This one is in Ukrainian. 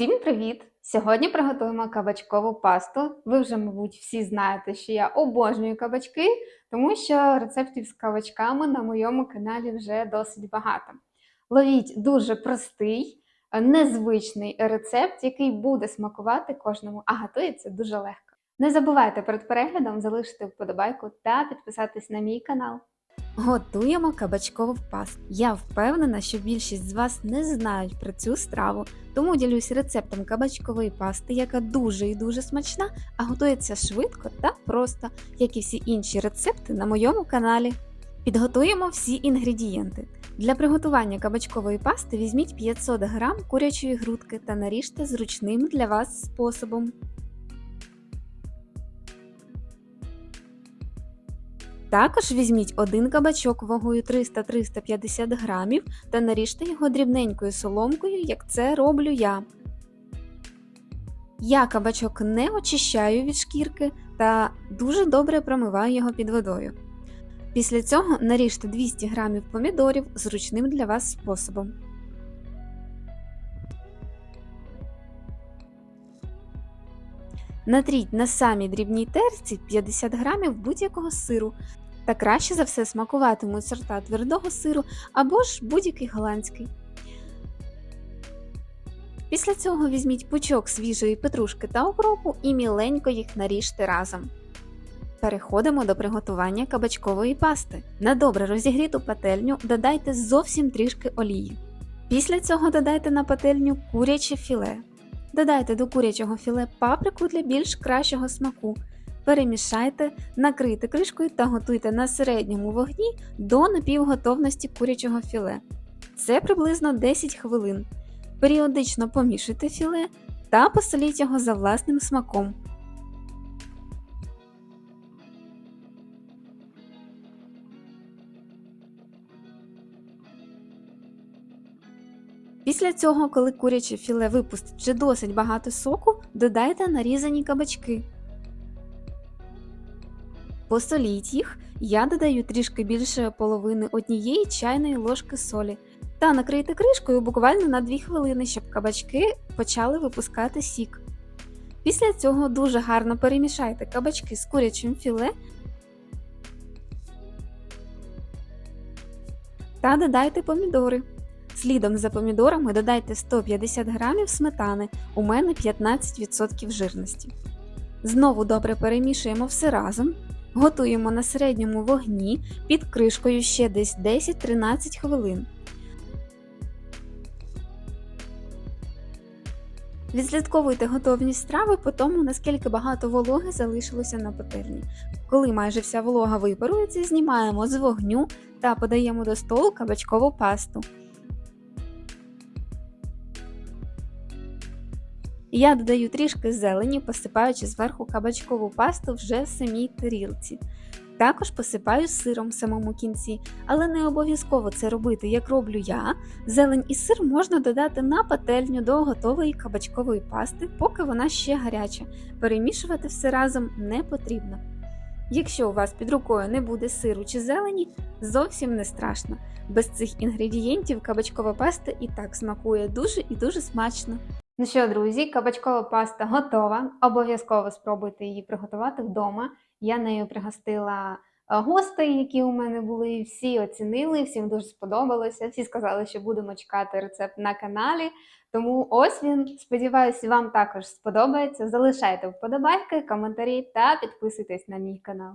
Всім привіт! Сьогодні приготуємо кабачкову пасту. Ви вже, мабуть, всі знаєте, що я обожнюю кабачки, тому що рецептів з кабачками на моєму каналі вже досить багато. Ловіть дуже простий, незвичний рецепт, який буде смакувати кожному, а готується дуже легко. Не забувайте перед переглядом залишити вподобайку та підписатись на мій канал. Готуємо кабачкову пасту. Я впевнена, що більшість з вас не знають про цю страву, тому ділюсь рецептом кабачкової пасти, яка дуже і дуже смачна, а готується швидко та просто, як і всі інші рецепти на моєму каналі. Підготуємо всі інгредієнти. Для приготування кабачкової пасти візьміть 500 г курячої грудки та наріжте зручним для вас способом. Також візьміть один кабачок вагою 300-350 грамів та наріжте його дрібненькою соломкою, як це роблю я. Я кабачок не очищаю від шкірки та дуже добре промиваю його під водою. Після цього наріжте 200 грамів помідорів зручним для вас способом. Натріть на самій дрібній терці 50 грамів будь-якого сиру, та краще за все смакуватимуть сорта твердого сиру або ж будь-який голландський. Після цього візьміть пучок свіжої петрушки та укропу і міленько їх наріжте разом. Переходимо до приготування кабачкової пасти. На добре розігріту пательню додайте зовсім трішки олії. Після цього додайте на пательню куряче філе. Додайте до курячого філе паприку для більш кращого смаку. Перемішайте, накрийте кришкою та готуйте на середньому вогні до напівготовності курячого філе. Це приблизно 10 хвилин. Періодично помішуйте філе та посоліть його за власним смаком. Після цього, коли куряче філе випустить вже досить багато соку, додайте нарізані кабачки. Посоліть їх, я додаю трішки більше половини однієї чайної ложки солі. Та накрийте кришкою буквально на 2 хвилини, щоб кабачки почали випускати сік. Після цього дуже гарно перемішайте кабачки з курячим філе та додайте помідори. Слідом за помідорами додайте 150 г сметани, у мене 15% жирності. Знову добре перемішуємо все разом. Готуємо на середньому вогні під кришкою ще десь 10-13 хвилин. Відслідковуйте готовність страви по тому, наскільки багато вологи залишилося на пательні. Коли майже вся волога випарується, знімаємо з вогню та подаємо до столу кабачкову пасту. Я додаю трішки зелені, посипаючи зверху кабачкову пасту вже в самій тарілці. Також посипаю сиром в самому кінці, але не обов'язково це робити, як роблю я. Зелень і сир можна додати на пательню до готової кабачкової пасти, поки вона ще гаряча. Перемішувати все разом не потрібно. Якщо у вас під рукою не буде сиру чи зелені, зовсім не страшно. Без цих інгредієнтів кабачкова паста і так смакує дуже і дуже смачно. Ну що, друзі, кабачкова паста готова. Обов'язково спробуйте її приготувати вдома. Я нею пригостила гостей, які у мене були. Всі оцінили, всім дуже сподобалося. Всі сказали, що будемо чекати рецепт на каналі. Тому ось він. Сподіваюсь, вам також сподобається. Залишайте вподобайки, коментарі та підписуйтесь на мій канал.